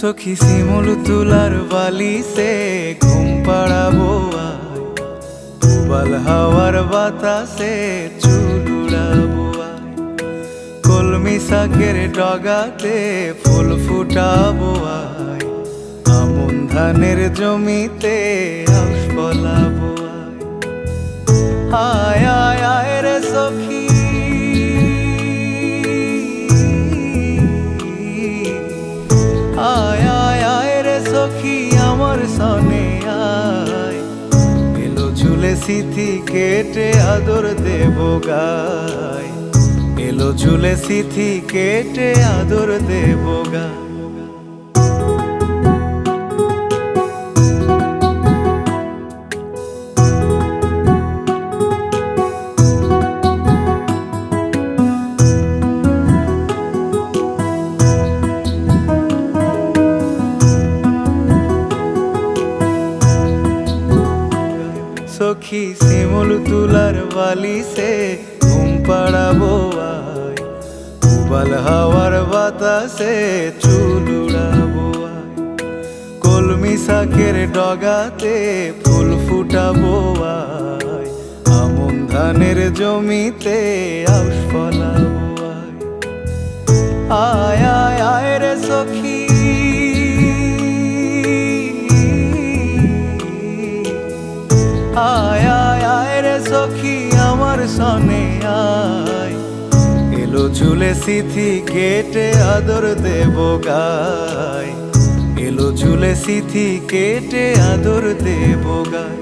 সখী শিমুল তুলার বালিসে ঘুম পাড়াবো আয় উবাল হাওয়ার বাতাসে চুলুড়াবো আয় কলমি শাকের ডগাতে ফুল ফুটাবো আয়। আমন ধানের জমিতে আউশ ফলাবো আয় আয় আয় রে সখী। আয় আয় আয় রে সখী, আমার সনে আয়। এলো ঝুলে সিথি কেটে আদর দেব গায়। এলো ঝুলে সিথি কেটে আদর দেব গায় সখী শিমুল তুলার বালিসে হাওয়ার বাতাসে চুল উড়াবো কলমি শাকের ডগাতে ফুল ফুটাবো আয়। আমন ধানের জমিতে আউশ ফলাবো আয় আয় আয় রে সখী। আয় আয় আয় রে সখী, আমার সনে আয়। ঝুলে সিথি কেটে আদর দেব গায় এলো ঝুলে সিথি কেটে আদর দেব গায়